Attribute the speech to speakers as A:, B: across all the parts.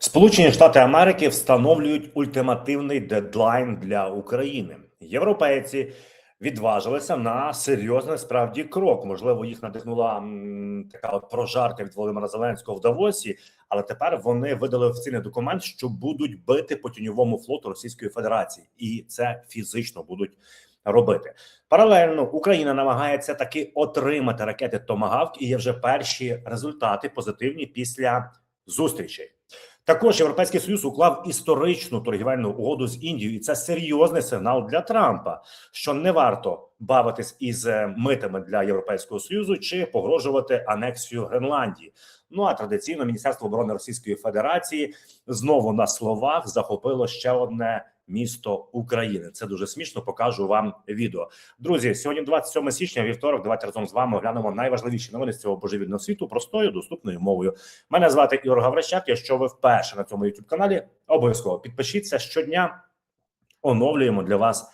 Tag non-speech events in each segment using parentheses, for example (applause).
A: Сполучені Штати Америки встановлюють ультимативний дедлайн для України. Європейці відважилися на серйозний справді крок. Можливо, їх надихнула така от прожарка від Володимира Зеленського в Давосі, але тепер вони видали офіційний документ, що будуть бити по тіньовому флоту Російської Федерації, і це фізично будуть робити. Паралельно Україна намагається таки отримати ракети Томагавк, і є вже перші результати позитивні після зустрічей. Також європейський союз уклав історичну торгівельну угоду з Індією, і це серйозний сигнал для Трампа, що не варто бавитись із е, митами для європейського союзу чи погрожувати анексію Гренландії. Ну а традиційно Міністерство оборони Російської Федерації знову на словах захопило ще одне місто України. Це дуже смішно. Покажу вам відео. Друзі, сьогодні 27 січня, вівторок. Давайте разом з вами оглянемо найважливіші новини з цього божевільного світу простою доступною мовою. Мене звати Ігор Гаврищак. Якщо ви вперше на цьому youtube каналі, обов'язково підпишіться щодня. Оновлюємо для вас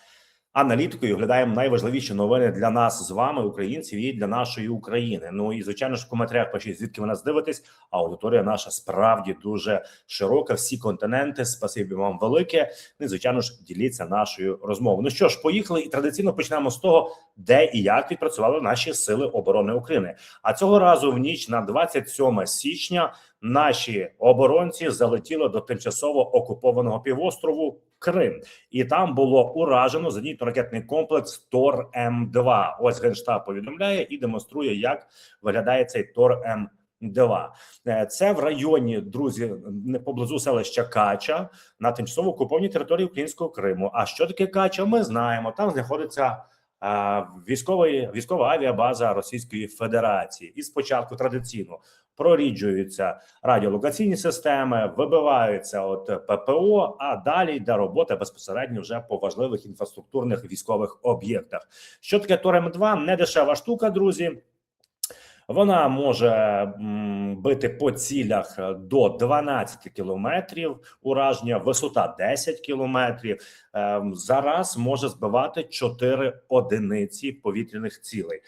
A: аналітику і оглядаємо найважливіші новини для нас з вами, українців, і для нашої України. Ну і звичайно ж в коментарях пишіть, звідки ви нас дивитесь. А аудиторія наша справді дуже широка. Всі континенти. Спасибі вам велике. Ну і звичайно ж діліться нашою розмовою. Ну що ж, поїхали і традиційно почнемо з того, де і як відпрацювали наші сили оборони України. А цього разу в ніч на 27 січня наші оборонці залетіли до тимчасово окупованого півострову Крим, і там було уражено зенітно-ракетний комплекс Тор М2. Ось генштаб повідомляє і демонструє, як виглядає цей Тор М2. Е, Це в районі друзі поблизу селища Кача на тимчасово окупованій території Українського Криму. А що таке Кача? Ми знаємо. Там знаходиться військової військова авіабаза Російської Федерації, і спочатку традиційно проріджуються радіолокаційні системи, вибиваються от ППО. А далі йде робота безпосередньо вже по важливих інфраструктурних військових об'єктах. Що таке Торем 2 не дешева штука, друзі. Вона може бити по цілях до 12 кілометрів ураження, висота 10 кілометрів. Ем, зараз може збивати 4 одиниці повітряних цілей.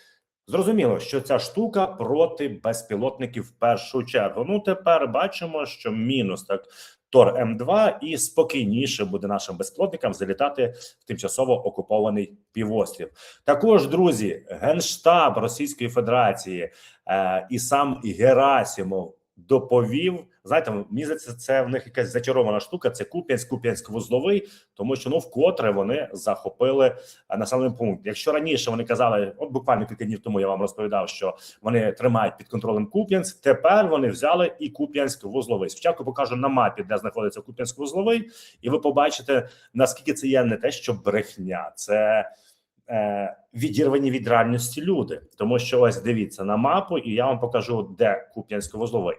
A: Зрозуміло, що ця штука проти безпілотників в першу чергу. Ну тепер бачимо, що мінус так Тор М2 і спокійніше буде нашим безпілотникам залітати в тимчасово окупований півострів. Також друзі, генштаб Російської Федерації е, і сам Герасімов доповів. Знаєте, мені здається, це в них якась зачарована штука. Це Куп'янськ, Куп'янськ вузловий, тому що ну вкотре вони захопили е, населений пункт. Якщо раніше вони казали, от буквально кілька днів тому я вам розповідав, що вони тримають під контролем Куп'янськ. Тепер вони взяли і Куп'янськ вузловий. Спочатку покажу на мапі, де знаходиться Куп'янськ вузловий, і ви побачите наскільки це є не те, що брехня, це. Е, Відірвані від реальності люди, тому що ось дивіться на мапу, і я вам покажу, де Куп'янсько-вузловий.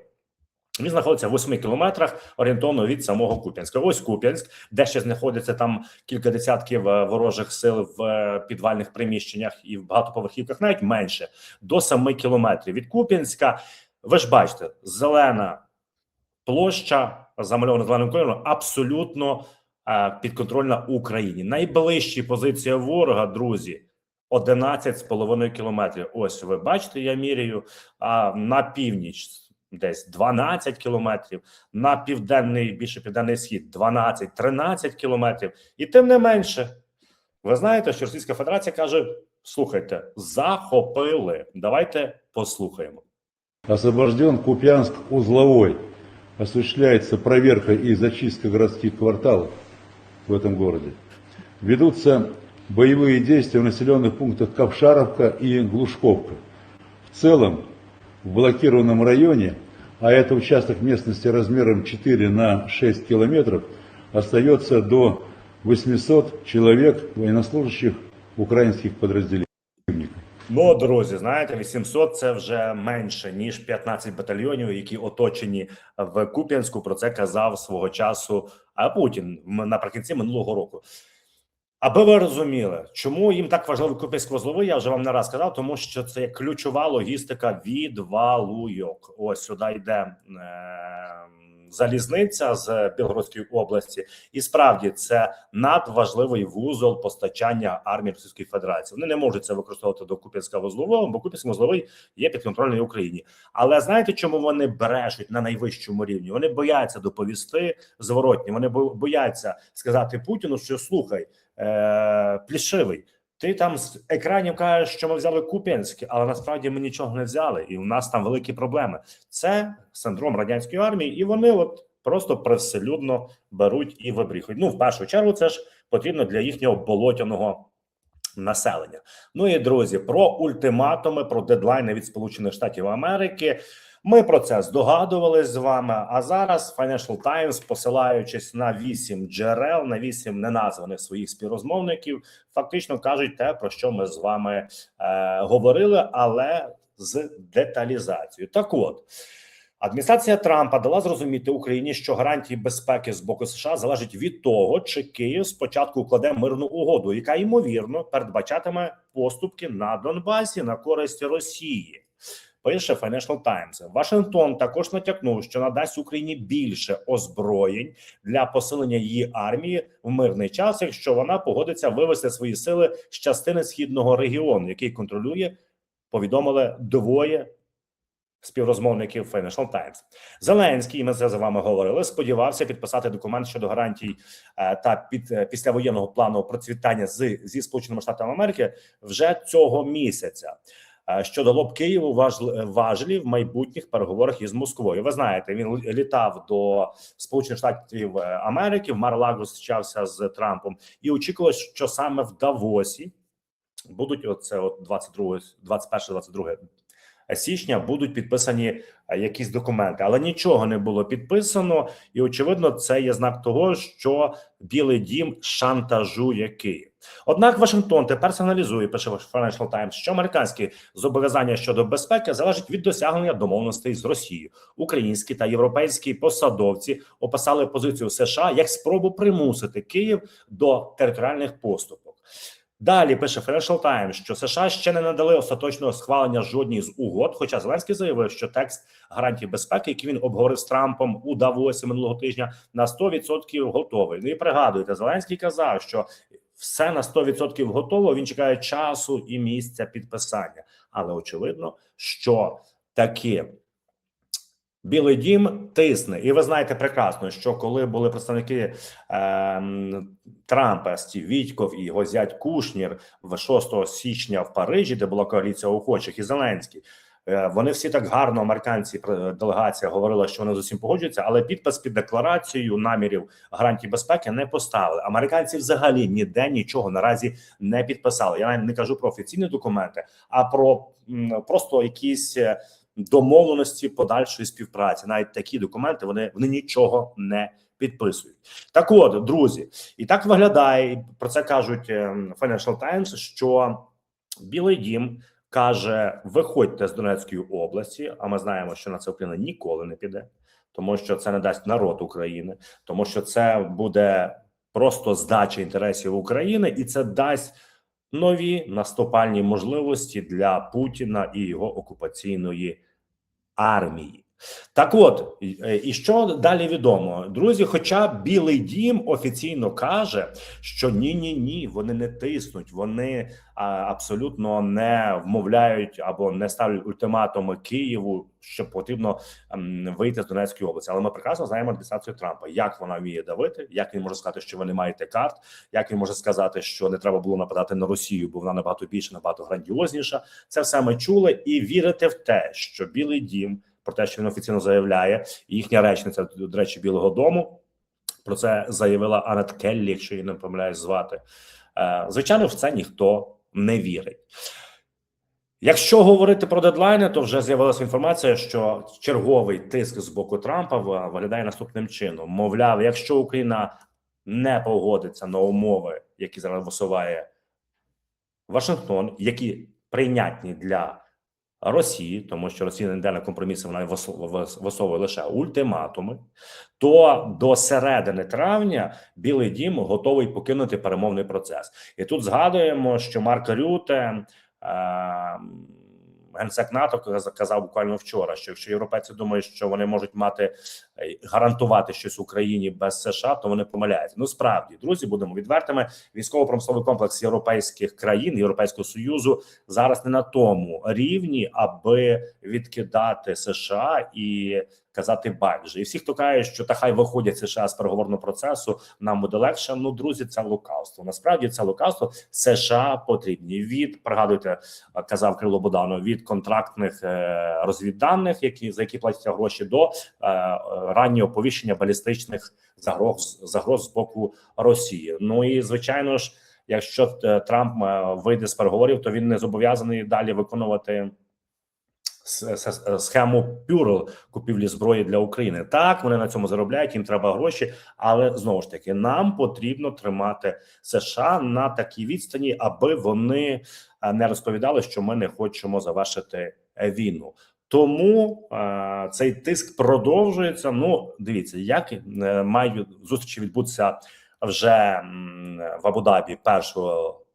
A: Він знаходиться в 8 кілометрах орієнтовно від самого Куп'янська. Ось Куп'янськ, де ще знаходиться там кілька десятків е, ворожих сил в е, підвальних приміщеннях і в багатоповерхівках, навіть менше до 7 кілометрів від Куп'янська. Ви ж бачите, зелена площа замальована зеленим кольором, абсолютно підконтрольна Україні. Найближчі позиції ворога, друзі. 11,5 кілометрів. Ось ви бачите, я міряю. А на північ десь 12 кілометрів, на південний, більше південний схід 12-13 кілометрів. І тим не менше, ви знаєте, що Російська Федерація каже: слухайте, захопили. Давайте послухаємо.
B: Освобожден Купянск узловой. Осуществляется проверка и зачистка городских кварталов в этом городе. Ведутся боевые действия в населенных пунктах Ковшаровка и Глушковка. В целом, в блокированном районе, а это участок местности размером 4 на 6 километров, остается до 800 человек военнослужащих украинских подразделений.
A: Ну, друзі, знаєте, 800 – це вже менше ніж 15 батальйонів, які оточені в Куп'янську. Про це казав свого часу а Путін наприкінці минулого року. Аби ви розуміли, чому їм так важливий Куп'янськ вузловий, я вже вам не раз сказав, тому що це ключова логістика відвалуйок. Ось сюди йде е, залізниця з Білгородської області, і справді це надважливий вузол постачання армії Російської Федерації. Вони не можуть це використовувати до Куп'янська вузлового, бо Куп'янський вузловий є підконтрольний Україні. Але знаєте, чому вони брешуть на найвищому рівні? Вони бояться доповісти зворотні. Вони бояться сказати Путіну, що слухай, е- плішивий. Ти там з екранів кажеш, що ми взяли Куп'янське, але насправді ми нічого не взяли, і у нас там великі проблеми. Це синдром радянської армії, і вони от просто привселюдно беруть і вибріхують. Ну, в першу чергу, це ж потрібно для їхнього болотяного населення. Ну і друзі, про ультиматуми, про дедлайни від Сполучених Штатів Америки. Ми про це здогадувались з вами. А зараз Financial Times, посилаючись на вісім джерел, на вісім неназваних своїх співрозмовників, фактично кажуть те, про що ми з вами е, говорили, але з деталізацією. Так, от адміністрація Трампа дала зрозуміти Україні, що гарантії безпеки з боку США залежать від того, чи Київ спочатку укладе мирну угоду, яка ймовірно передбачатиме поступки на Донбасі на користь Росії. Пише Financial Times. Вашингтон також натякнув, що надасть Україні більше озброєнь для посилення її армії в мирний час, якщо вона погодиться вивести свої сили з частини східного регіону, який контролює, повідомили двоє співрозмовників Financial Times. Зеленський, і ми це з вами говорили. Сподівався підписати документ щодо гарантій е, та під е, післявоєнного плану процвітання з зі Сполученими Штатами Америки вже цього місяця. е, Що дало б Києву важл- важелі в майбутніх переговорах із Москвою. Ви знаєте, він літав до Сполучених Штатів Америки. В Мар-Лаго зустрічався з Трампом, і очікувалось, що саме в Давосі будуть оце от 22, 21, 22 січня будуть підписані е, якісь документи, але нічого не було підписано, і очевидно, це є знак того, що Білий Дім шантажує Київ. Однак Вашингтон тепер сигналізує, пише Financial Times, що американські зобов'язання щодо безпеки залежать від досягнення домовленостей з Росією. Українські та європейські посадовці описали позицію США як спробу примусити Київ до територіальних поступок. Далі пише Financial Times, що США ще не надали остаточного схвалення жодній з угод. Хоча Зеленський заявив, що текст гарантій безпеки, який він обговорив з Трампом у Давосі минулого тижня, на 100% готовий. Ну і пригадуєте, Зеленський казав, що все на 100% готово. Він чекає часу і місця підписання. Але очевидно, що таки Білий дім тисне, і ви знаєте прекрасно, що коли були представники ем, Трампа, Стів Вітьков і його зять Кушнір в 6 січня в Парижі, де була коаліція охочих, і Зеленський, е, вони всі так гарно, американці, делегація говорила, що вони з усім погоджуються, але підпис під декларацією намірів гарантій безпеки не поставили. Американці взагалі ніде нічого наразі не підписали. Я навіть не кажу про офіційні документи, а про м, просто якісь. Е, домовленості подальшої співпраці. Навіть такі документи вони, вони нічого не підписують. Так, от друзі, і так виглядає. Про це кажуть ем, Financial Times, що Білий Дім каже: виходьте з Донецької області. А ми знаємо, що на це Україна ніколи не піде, тому що це не дасть народ України, тому що це буде просто здача інтересів України, і це дасть нові наступальні можливості для Путіна і його окупаційної армії. Так от, і- е, що далі відомо, друзі? Хоча Білий Дім офіційно каже, що ні, ні, ні, вони не тиснуть, вони абсолютно не вмовляють або не ставлять ультиматуми Києву, що потрібно вийти з Донецької області. Але ми прекрасно знаємо адміністрацію Трампа, як вона вміє давити, як він може сказати, що ви не маєте карт, як він може сказати, що не треба було нападати на Росію, бо вона набагато більше, набагато грандіозніша. Це все ми чули, і вірити в те, що Білий Дім про те, що він офіційно заявляє, їхня речниця до речі, Білого Дому. Про це заявила Анет Келлі, якщо я не помиляюсь звати. Е, Звичайно, в це ніхто не вірить. Якщо говорити про дедлайни, то вже з'явилася інформація, що черговий тиск з боку Трампа виглядає наступним чином: мовляв, якщо Україна не погодиться на умови, які зараз висуває Вашингтон, які прийнятні для Росії, тому що Росія не йде на компроміси, вона висовує лише ультиматуми, то до середини травня Білий Дім готовий покинути перемовний процес. І тут згадуємо, що Марк Рюте е, генсек НАТО казав буквально вчора, що якщо європейці думають, що вони можуть мати гарантувати щось Україні без США, то вони помиляються. Ну справді, друзі, будемо відвертими. Військово-промисловий комплекс європейських країн Європейського союзу зараз не на тому рівні, аби відкидати США і казати байдуже. І всі, хто каже, що та хай виходять США з переговорного процесу, нам буде легше. Ну, друзі, це лукавство. Насправді це лукавство. США потрібні від пригадуйте, казав Кирило Буданов, від контрактних е, розвідданих, які за які платяться гроші, до раннього оповіщення балістичних загроз загроз з боку Росії. Ну і звичайно ж, якщо е, Трамп е, вийде з переговорів, то він не зобов'язаний далі виконувати схему Пюрл купівлі зброї для України. Так вони на цьому заробляють, їм треба гроші, але знову ж таки нам потрібно тримати США на такій відстані, аби вони е, не розповідали, що ми не хочемо завершити війну. Тому е, цей тиск продовжується. Ну, дивіться, як е, мають зустрічі відбутися вже в Абу-Дабі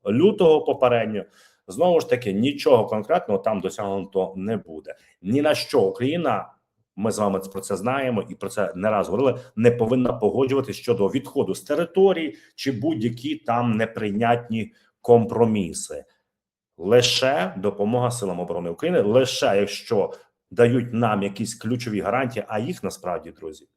A: 1 лютого попередньо. Знову ж таки, нічого конкретного там досягнуто не буде. Ні на що Україна. Ми з вами про це знаємо і про це не раз говорили. Не повинна погоджуватися щодо відходу з території чи будь-які там неприйнятні компроміси. Лише допомога силам оборони України, лише якщо дають нам якісь ключові гарантії, а їх насправді, друзі,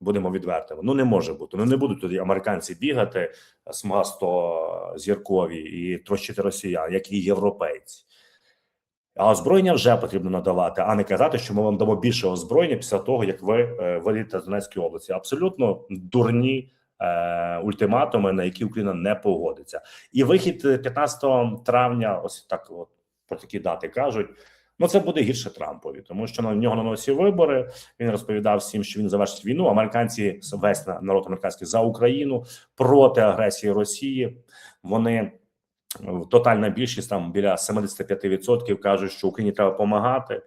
A: будемо відвертими. Ну не може бути. Ну не будуть тоді американці бігати смугасто зіркові і трощити росіян, як і європейці. А озброєння вже потрібно надавати, а не казати, що ми вам дамо більше озброєння після того, як ви е, вийдете з Донецької області. Абсолютно дурні е, ультиматуми, на які Україна не погодиться. І вихід е, 15 травня, ось так, от про такі дати кажуть. Ну, це буде гірше Трампові, тому що на нього на носі вибори. Він розповідав всім, що він завершить війну. Американці весь на- народ американський за Україну проти агресії Росії. Вони е, тотальна більшість там біля 75% кажуть, що Україні треба допомагати.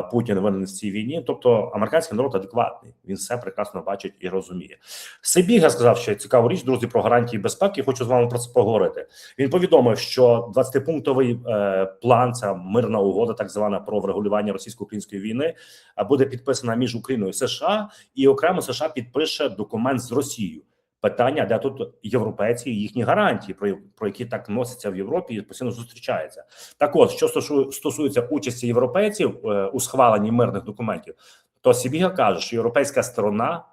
A: Путін винен в цій війні. Тобто американський народ адекватний. Він все прекрасно бачить і розуміє. Сибіга сказав ще цікаву річ, друзі, про гарантії безпеки. Хочу з вами про це поговорити. Він повідомив, що 20-пунктовий е, план, ця мирна угода, так звана про врегулювання російсько-української війни, е, буде підписана між Україною і США, і окремо США підпише документ з Росією. Питання, де тут європейці і їхні гарантії, про, про які так носяться в Європі і постійно зустрічаються. Так, от що стосу- стосується участі європейців е, у схваленні мирних документів, то Сібіга каже, що європейська сторона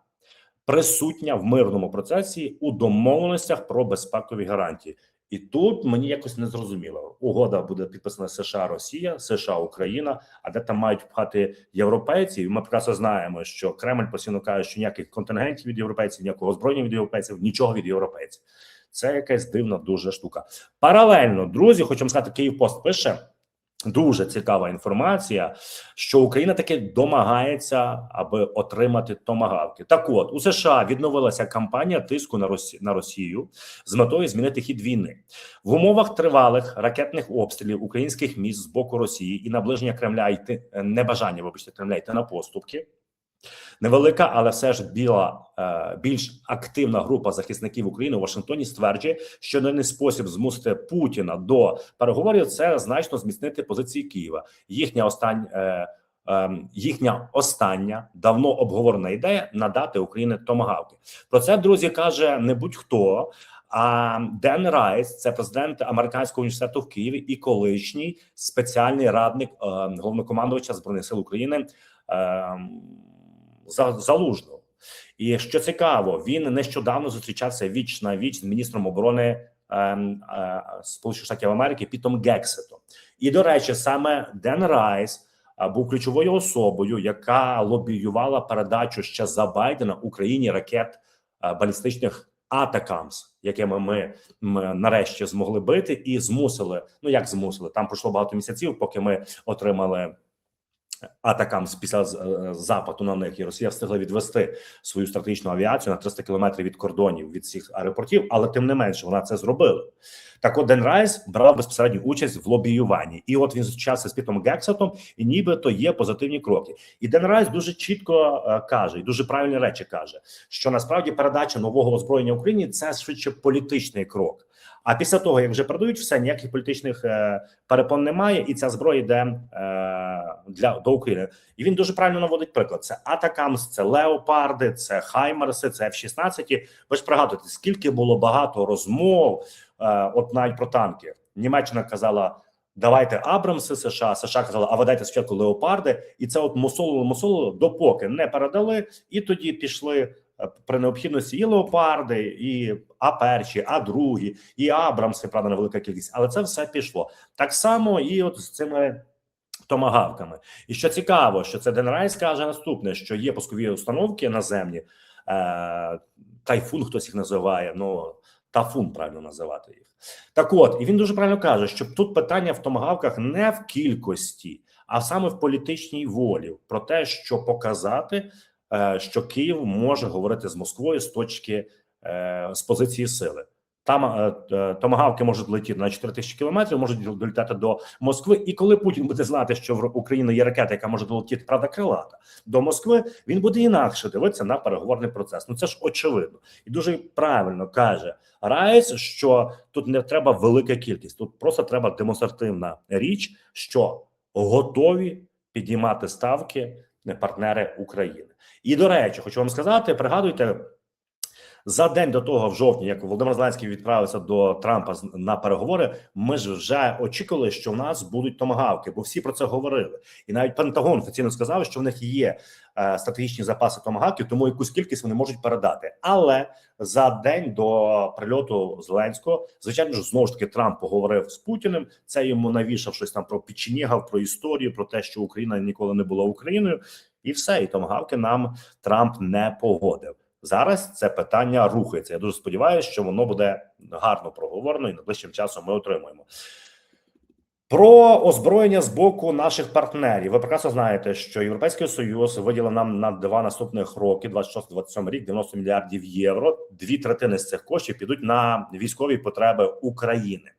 A: присутня в мирному процесі у домовленостях про безпекові гарантії. І тут мені якось не зрозуміло. Угода буде підписана США, Росія, США, Україна. А де там мають пхати європейці? Ми прекрасно знаємо, що Кремль постійно каже, що ніяких контингентів від європейців, ніякого озброєння від європейців, нічого від європейців. Це якась дивна дуже штука. Паралельно, друзі, хочу вам сказати, Київпост пише. Дуже цікава інформація, що Україна таки домагається, аби отримати томагавки. Так, от у США відновилася кампанія тиску на Росі... на Росію з метою змінити хід війни в умовах тривалих ракетних обстрілів українських міст з боку Росії і наближення Кремля йти е, небажання, вибачте, Кремля йти на поступки. Невелика, але все ж біла е, більш активна група захисників України у Вашингтоні стверджує, що єдиний спосіб змусити Путіна до переговорів це значно зміцнити позиції Києва. Їхня остання е, е, їхня остання давно обговорена ідея надати Україні томагавки. Про це друзі каже не будь-хто. А Ден Райс, це президент американського університету в Києві і колишній спеціальний радник е, головнокомандувача збройних сил України. Е, за залужного. І що цікаво, він нещодавно зустрічався віч на віч з міністром оборони ем, е, Сполучених Штатів Америки Пітом Гексетом. І до речі, саме Ден Райс був ключовою особою, яка лобіювала передачу ще за Байдена Україні ракет балістичних Атакамс, якими ми, ми нарешті змогли бити, і змусили. Ну як змусили? Там пройшло багато місяців, поки ми отримали атакам після з- е, на них і Росія встигла відвести свою стратегічну авіацію на 300 кілометрів від кордонів від всіх аеропортів, але тим не менше вона це зробила. Так, от Ден Райс брав безпосередню участь в лобіюванні, і от він зустрічався з Пітом Гексетом, і нібито є позитивні кроки. І Ден Райс дуже чітко е, каже і дуже правильні речі каже, що насправді передача нового озброєння Україні це швидше політичний крок. А після того, як вже продають все, ніяких політичних е, перепон немає, і ця зброя йде е, для до України. І він дуже правильно наводить приклад: це Атакамс, це Леопарди, це Хаймерси, це F-16. Ви ж пригадуєте, скільки було багато розмов, е, от навіть про танки. Німеччина казала. Давайте Абрамси США. США казали, а ви дайте спочатку леопарди, і це от мусолило мусолило, допоки не передали, і тоді пішли при необхідності і леопарди, і а перші, а другі, і Абрамси, правда, невелика кількість, але це все пішло так само, і от з цими томагавками. І що цікаво, що це Денрайс каже наступне: що є пускові установки наземні, е, тайфун, хтось їх називає. Ну тафун правильно називати їх. Так от, і він дуже правильно каже, що тут питання в томагавках не в кількості, а саме в політичній волі про те, що показати, е, що Київ може говорити з Москвою з точки е, з позиції сили. Там е, е, томагавки можуть летіти на 4 тисячі кілометрів, можуть долітати до Москви. І коли Путін буде знати, що в Україні є ракета, яка може долетіти, правда, крилата до Москви, він буде інакше дивитися на переговорний процес. Ну це ж очевидно, і дуже правильно каже Райс, що тут не треба велика кількість, тут просто треба демонстративна річ, що готові підіймати ставки партнери України. І до речі, хочу вам сказати: пригадуйте. За день до того, в жовтні, як Володимир Зеленський відправився до Трампа на переговори, ми ж вже очікували, що в нас будуть томагавки, бо всі про це говорили. І навіть Пентагон офіційно сказав, що в них є е, стратегічні запаси томагавків, тому якусь кількість вони можуть передати. Але за день до прильоту Зеленського, звичайно ж, знову ж таки Трамп поговорив з Путіним. Це йому навішав щось там про печенєгав, про історію, про те, що Україна ніколи не була Україною, і все. І томагавки нам Трамп не погодив. Зараз це питання рухається. Я дуже сподіваюся, що воно буде гарно проговорено і найближчим часом ми отримаємо. Про озброєння з боку наших партнерів. Ви прекрасно знаєте, що Європейський Союз виділив нам на два наступних роки, 26-27 рік, 90 мільярдів євро. Дві третини з цих коштів підуть на військові потреби України.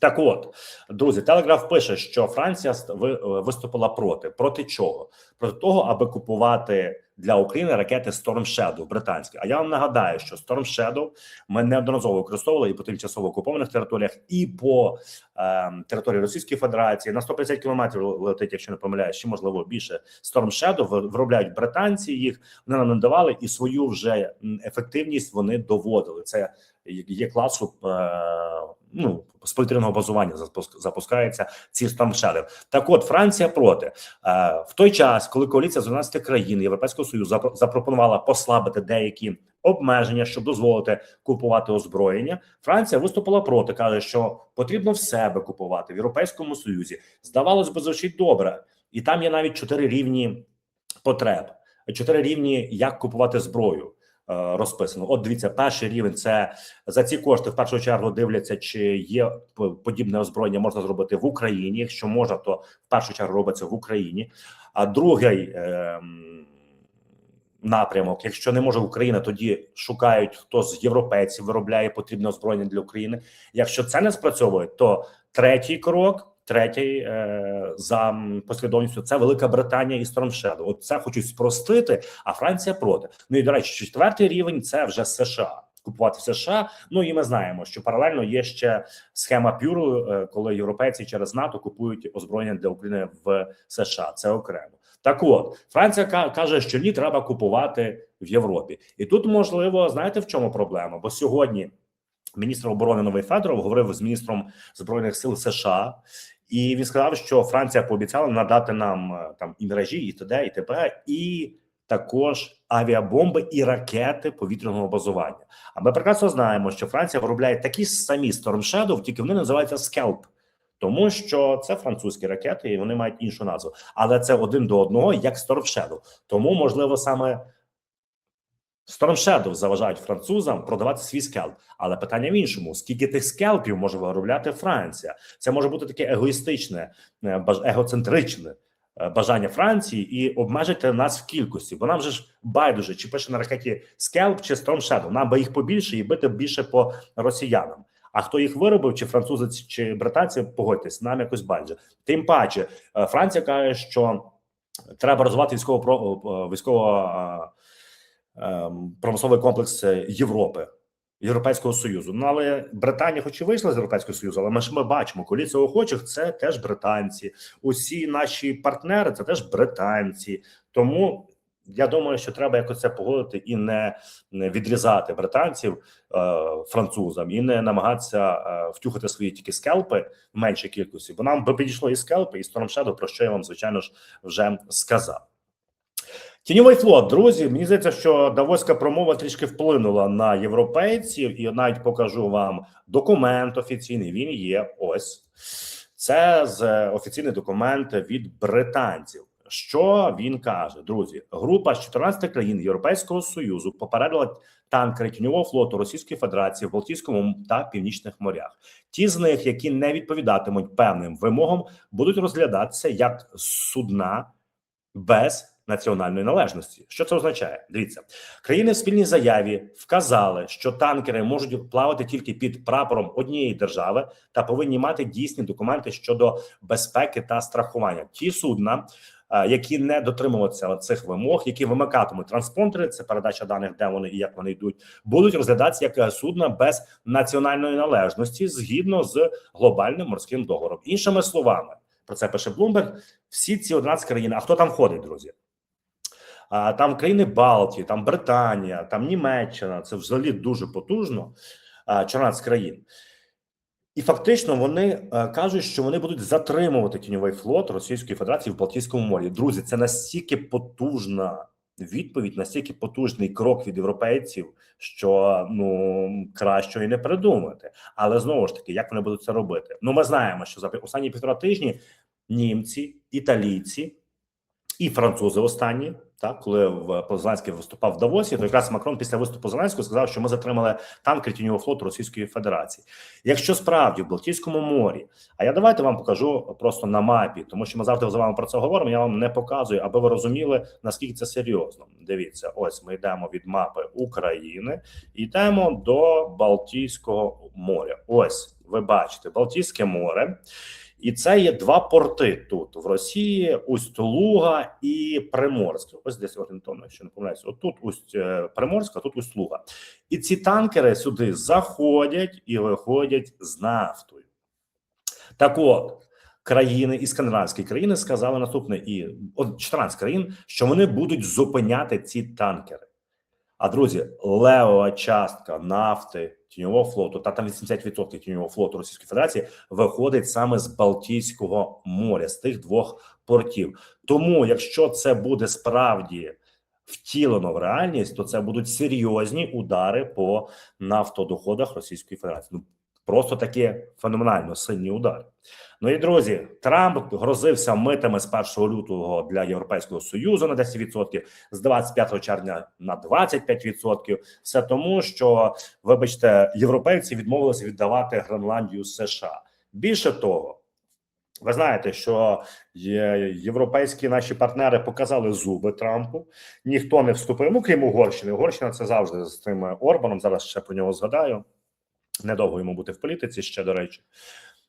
A: Так, от друзі, Телеграф пише, що Франція ст- виступила проти. Проти чого? Проти того, аби купувати для України ракети Storm Shadow британські. А я вам нагадаю, що Storm Shadow ми неодноразово використовували і по тимчасово окупованих територіях, і по е, території Російської Федерації на 150 кілометрів летить, якщо не помиляюсь, ще можливо більше Storm Shadow виробляють британці. Їх вони нам надавали, і свою вже ефективність вони доводили. Це є класу. Е, Ну, з повітряного базування запускається ці штамшади. Так, от Франція проти Е, в той час, коли коаліція з 12 країн Європейського союзу запро- запропонувала послабити деякі обмеження, щоб дозволити купувати озброєння. Франція виступила проти, каже, що потрібно в себе купувати в Європейському Союзі. Здавалось би, звучить добре, і там є навіть чотири рівні потреб, чотири рівні, як купувати зброю. Е, Розписано, от дивіться, перший рівень це за ці кошти в першу чергу дивляться, чи є подібне озброєння можна зробити в Україні. Якщо можна, то в першу чергу робиться в Україні. А другий ем, напрямок, якщо не може Україна, тоді шукають хто з європейців виробляє потрібне озброєння для України. Якщо це не спрацьовує, то третій крок. Третій е, за послідовністю це Велика Британія і Storm Shadow. От це хочуть спростити, а Франція проти. Ну і до речі, четвертий рівень це вже США. Купувати в США. Ну і ми знаємо, що паралельно є ще схема Пюру, е, коли європейці через НАТО купують озброєння для України в США. Це окремо. Так, от Франція каже, що ні, треба купувати в Європі, і тут можливо знаєте в чому проблема? Бо сьогодні міністр оборони Новий Федоров говорив з міністром збройних сил США, і він сказав, що Франція пообіцяла надати нам е, там і мережі, і т.д. і т.п. і також авіабомби і ракети повітряного базування. А ми прекрасно знаємо, що Франція виробляє такі самі Storm Shadow, тільки вони називаються Scalp. Тому що це французькі ракети, і вони мають іншу назву, але це один до одного, як Storm Shadow. Тому можливо саме Storm Shadow заважають французам продавати свій скелп. Але питання в іншому: скільки тих скелпів може виробляти Франція? Це може бути таке егоїстичне, е, егоцентричне е, бажання Франції і обмежити нас в кількості. Бо нам же ж байдуже, чи пише на ракеті скелп чи Storm Shadow. Нам би їх побільше і бити більше по росіянам. А хто їх виробив, чи французи, чи британці, погодьтесь, нам якось байдуже. Тим паче, е, Франція каже, що треба розвивати військово військово промисловий комплекс Європи. Європейського союзу. Ну але Британія, хоч і вийшла з Європейського союзу, але ми ж ми бачимо, коаліція охочих це теж британці. Усі наші партнери це теж британці. Тому я думаю, що треба якось це погодити і не відрізати британців е, французам, і не намагатися е, втюхати свої тільки скелпи в меншій кількості. Бо нам би підійшло і скелпи, і Storm Shadow, про що я вам звичайно ж вже сказав. Тіньовий флот, друзі. Мені здається, що Давоська промова трішки вплинула на європейців, і навіть покажу вам документ офіційний. Він є ось це з офіційний документ від британців. Що він каже, друзі? Група з 14 країн Європейського союзу попередила танкери тіньового флоту Російської Федерації в Балтійському та Північних морях. Ті з них, які не відповідатимуть певним вимогам, будуть розглядатися як судна без національної належності. Що це означає? Дивіться, країни в спільній заяві вказали, що танкери можуть плавати тільки під прапором однієї держави та повинні мати дійсні документи щодо безпеки та страхування. Ті судна. е, Які не дотримуватися цих вимог, які вимикатимуть транспондери, це передача даних, де вони і як вони йдуть, будуть розглядатися як е, судна без національної належності згідно з глобальним морським договором. Іншими словами, про це пише Bloomberg, Всі ці 11 країн. А хто там входить, друзі? А там країни Балтії, там Британія, там Німеччина. Це взагалі дуже потужно. 14 країн. І фактично вони е, кажуть, що вони будуть затримувати тіньовий флот Російської Федерації в Балтійському морі. Друзі, це настільки потужна відповідь, настільки потужний крок від європейців, що ну кращого і не придумати. Але знову ж таки, як вони будуть це робити? Ну, ми знаємо, що за останні півтора тижні німці, італійці і французи останні, так коли в Зеленський виступав в Давосі, то якраз Макрон після виступу Зеленського сказав, що ми затримали танкер тіньового флоту Російської Федерації. Якщо справді в Балтійському морі, а я давайте вам покажу просто на мапі, тому що ми завжди з вами про це говоримо. Я вам не показую, аби ви розуміли наскільки це серйозно. Дивіться, ось ми йдемо від мапи України, і йдемо до Балтійського моря. Ось ви бачите Балтійське море. І це є два порти тут в Росії: Усть-Луга і Приморське. Ось десь орієнтовно, якщо не помиляюся. Отут Усть е, Приморська, тут Усть-Луга. І ці танкери сюди заходять і виходять з нафтою. Так от. Країни і скандинавські країни сказали наступне, і от 14 країн, що вони будуть зупиняти ці танкери. А друзі, левова частка нафти тіньового флоту, та там 80% тіньового флоту Російської Федерації виходить саме з Балтійського моря, з тих двох портів. Тому, якщо це буде справді втілено в реальність, то це будуть серйозні удари по нафтодоходах Російської Федерації. Ну просто такі феноменально сильні удари. Ну і друзі, Трамп грозився митами з 1 лютого для Європейського союзу на 10%, з 25 червня на 25%. Все тому, що вибачте, європейці відмовилися віддавати Гренландію США. Більше того, ви знаєте, що європейські наші партнери показали зуби Трампу. Ніхто не вступив. Ну крім Угорщини. Угорщина це завжди з тим Орбаном. Зараз ще про нього згадаю. Недовго йому бути в політиці ще до речі.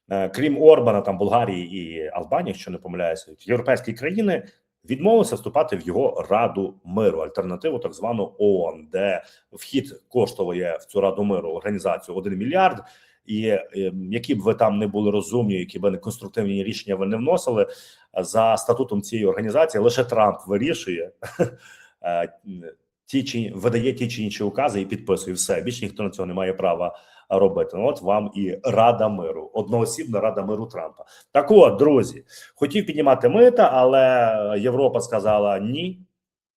A: Е, Крім Орбана, там Болгарії і Албанії, якщо не помиляюся, європейські країни відмовилися вступати в його раду миру, альтернативу так звану ООН, де вхід коштує в цю раду миру організацію 1 мільярд. І е, які б ви там не були розумні, які б не конструктивні рішення ви не вносили за статутом цієї організації, лише Трамп вирішує (laughs) е, ті чи видає ті чи інші укази і підписує все. Більше ніхто на цього не має права робити. Ну, от вам і Рада миру, одноосібна Рада миру Трампа. Так от, друзі, хотів піднімати мита, але Європа сказала ні.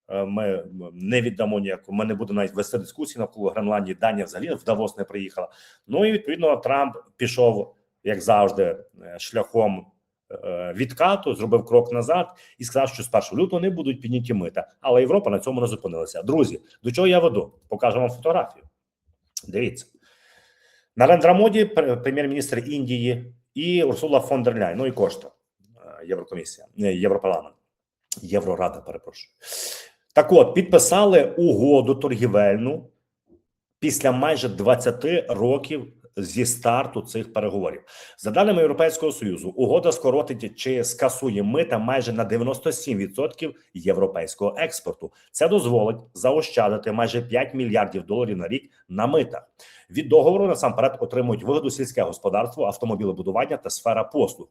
A: е, Ми не віддамо ніяку. Ми не будемо навіть вести дискусії навколо Гренландії. Данія взагалі в Давос не приїхала. Ну і відповідно Трамп пішов, як завжди, е, шляхом е, відкату, зробив крок назад і сказав, що з 1 лютого не будуть підняті мита. Але Європа на цьому не зупинилася. Друзі, до чого я веду? Покажу вам фотографію. Дивіться. Нарендра Моді, прем'єр-міністр Індії, і Урсула фон дер Ляй, ну і Кошта, е, Єврокомісія, не, Європарламент, Єврорада, перепрошую. Так от, підписали угоду торгівельну після майже 20 років зі старту цих переговорів. За даними Європейського союзу, угода скоротить чи скасує мита майже на 97% європейського експорту. Це дозволить заощадити майже 5 мільярдів доларів на рік на митах. Від договору насамперед отримують вигоду сільське господарство, автомобілебудування та сфера послуг.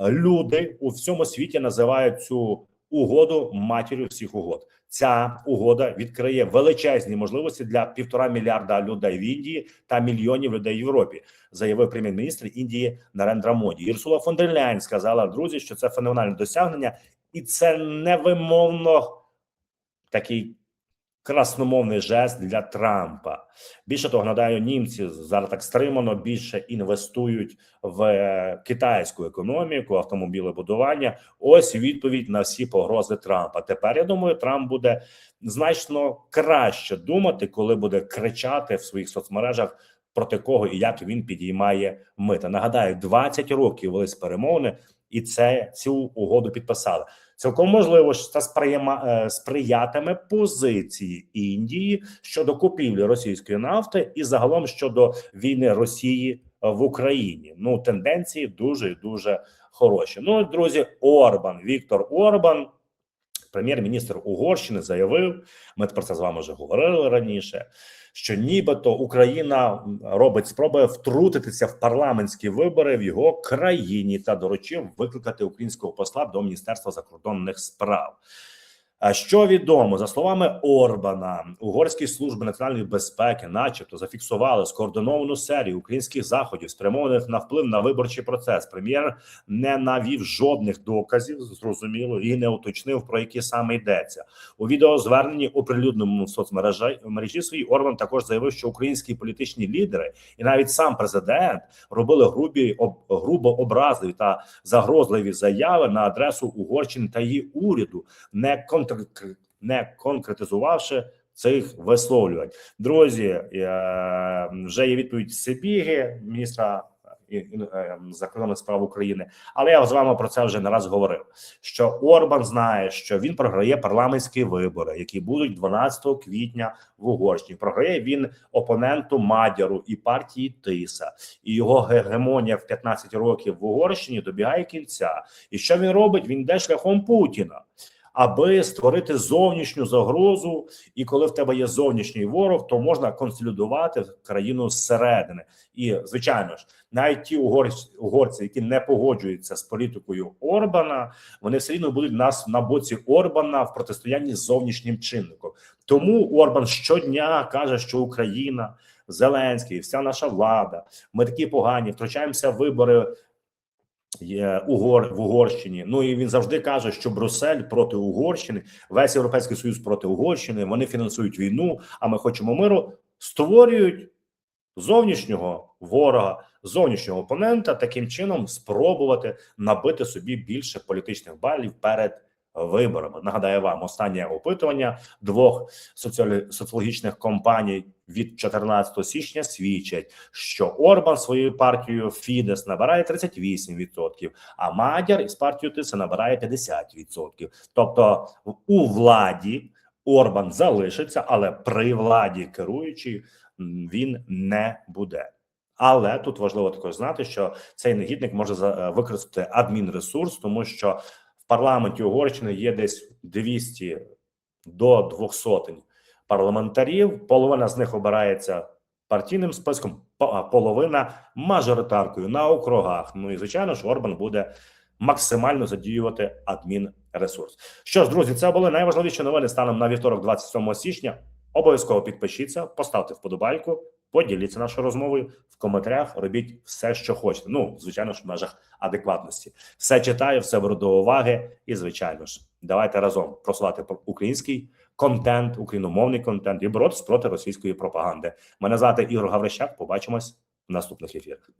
A: Люди у всьому світі називають цю угоду матір'ю всіх угод. Ця угода відкриє величезні можливості для півтора мільярда людей в Індії та мільйонів людей в Європі, заявив прем'єр-міністр Індії Нарендра Моді. Ірсула фон дер Ляйн сказала друзі, що це феноменальне досягнення, і це невимовно такий красномовний жест для Трампа. Більше того, нагадаю, німці зараз так стримано більше інвестують в е, китайську економіку, автомобілебудування. Ось відповідь на всі погрози Трампа. Тепер я думаю, Трамп буде значно краще думати, коли буде кричати в своїх соцмережах проти кого і як він підіймає мита. Нагадаю, 20 років велись перемовини, і це цю угоду підписали. Цілком можливо, що це е, сприятиме позиції Індії щодо купівлі російської нафти і загалом щодо війни Росії в Україні. Ну тенденції дуже і дуже хороші. Ну, друзі, Орбан, Віктор Орбан, прем'єр-міністр Угорщини, заявив: ми про це з вами вже говорили раніше. Що нібито Україна робить спроби втрутитися в парламентські вибори в його країні та доручив викликати українського посла до Міністерства закордонних справ. Що відомо за словами Орбана, угорські служби національної безпеки, начебто, зафіксували скоординовану серію українських заходів, спрямованих на вплив на виборчий процес. Прем'єр не навів жодних доказів, зрозуміло, і не уточнив про які саме йдеться у відеозверненні оприлюдненому в соцмережі мережі своїй Орбан також заявив, що українські політичні лідери і навіть сам президент робили грубі об, грубо образливі та загрозливі заяви на адресу Угорщини та її уряду, не контр не конкретизувавши цих висловлювань. Друзі, е, вже є відповідь Сибіги, міністра і, е, закордонних справ України. Але я з вами про це вже не раз говорив. Що Орбан знає, що він програє парламентські вибори, які будуть 12 квітня в Угорщині. Програє він опоненту Мадяру і партії Тиса, і його гегемонія в 15 років в Угорщині добігає кінця. І що він робить? Він йде шляхом Путіна. Аби створити зовнішню загрозу, і коли в тебе є зовнішній ворог, то можна консолідувати країну зсередини. І звичайно ж, навіть ті угорці, які не погоджуються з політикою Орбана, вони все рівно будуть нас на боці Орбана в протистоянні з зовнішнім чинником. Тому Орбан щодня каже, що Україна, Зеленський, вся наша влада, ми такі погані, втручаємося в вибори є Угор в Угорщині. Ну і він завжди каже, що Брюссель проти Угорщини, весь європейський союз проти Угорщини. Вони фінансують війну. А ми хочемо миру. Створюють зовнішнього ворога, зовнішнього опонента, таким чином спробувати набити собі більше політичних балів перед виборами. Нагадаю вам останнє опитування двох соціологічних компаній від 14 січня свідчать, що Орбан своєю партією Фідес набирає 38%, а Мадяр із партією Тиса набирає 50%. Тобто у владі Орбан залишиться, але при владі керуючий він не буде. Але тут важливо також знати, що цей негідник може е, використати адмінресурс, тому що парламенті Угорщини є десь 200 до 200 парламентарів. Половина з них обирається партійним списком, а половина мажоритаркою на округах. Ну і звичайно ж, Орбан буде максимально задіювати адмінресурс. Що ж, друзі, це були найважливіші новини станом на вівторок, 27 січня. Обов'язково підпишіться, поставте вподобайку, поділіться нашою розмовою в коментарях. Робіть все, що хочете. Ну, звичайно ж, в межах адекватності. Все читаю, все беру до уваги. І, звичайно ж, давайте разом просувати український контент, україномовний контент і боротися проти російської пропаганди. Мене звати Ігор Гаврищак. Побачимось в наступних ефірах.